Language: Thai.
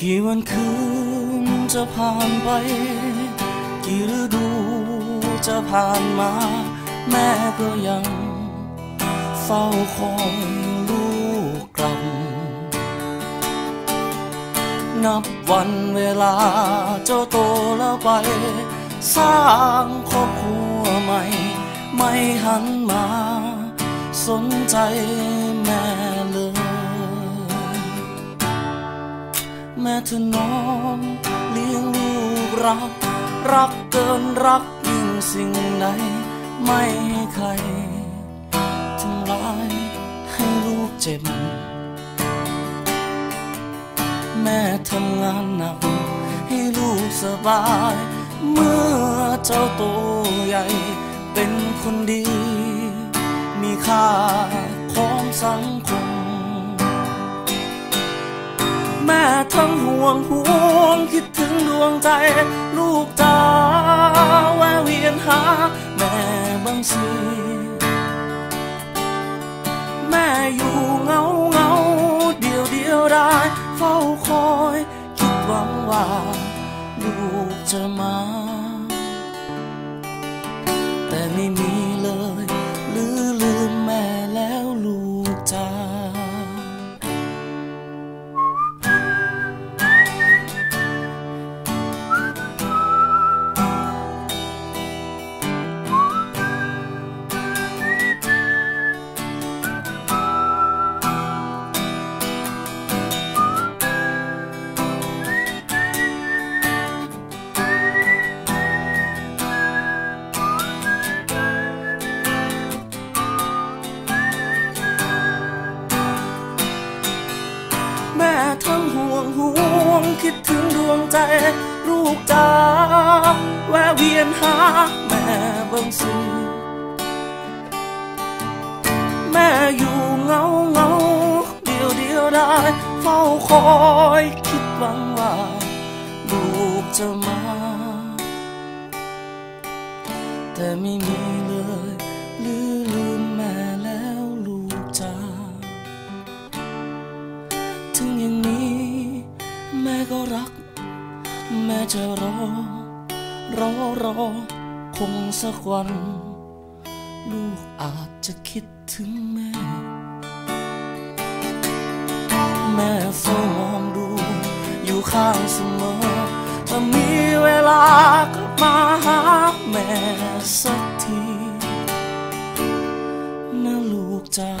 กี่วันคืนจะผ่านไป กี่ฤดูจะผ่านมา แม่ก็ยัง เฝ้าคอยลูกกลับ นับวันเวลาเจ้าโตแล้วไป สร้างครอบครัวใหม่ ไม่หันมา สนใจแม่ เลยแม่เธอน้องเลี้ยงลูกรัก รักเกินรักยิ่งสิ่งใดไม่ให้ใครทำร้ายให้ลูกเจ็บ แม่ทำงานหนักให้ลูกสบาย เมื่อเจ้าโตใหญ่เป็นคนดี มีค่าของสัง ทั้งห่วงห่วงคิดถึงดวงใจ ลูกจ๋าแวะเวียนหา แม่บางสีแม่อยู่เงาเงาเดียวเดียวได้เฝ้าคอย คิดหวังว่า ลูกจะมา แต่ไม่มีเลย คิดถึงดวงใจ ลูกจ๋าแวะเวียนหาแม่เบิ่งสิแม่อยู่เงาเงาเดียวเดียวได้ เฝ้าคอยคิดหวังว่า ลูกจะมา แต่ไม่มีเลย แม่จะรอ รอรอ คงสักวัน ลูกอาจจะคิดถึงแม่ แม่เฝ้ามองดู อยู่ข้างเสมอ ถ้ามีเวลากลับมาหาแม่สักทีนะลูกจ้า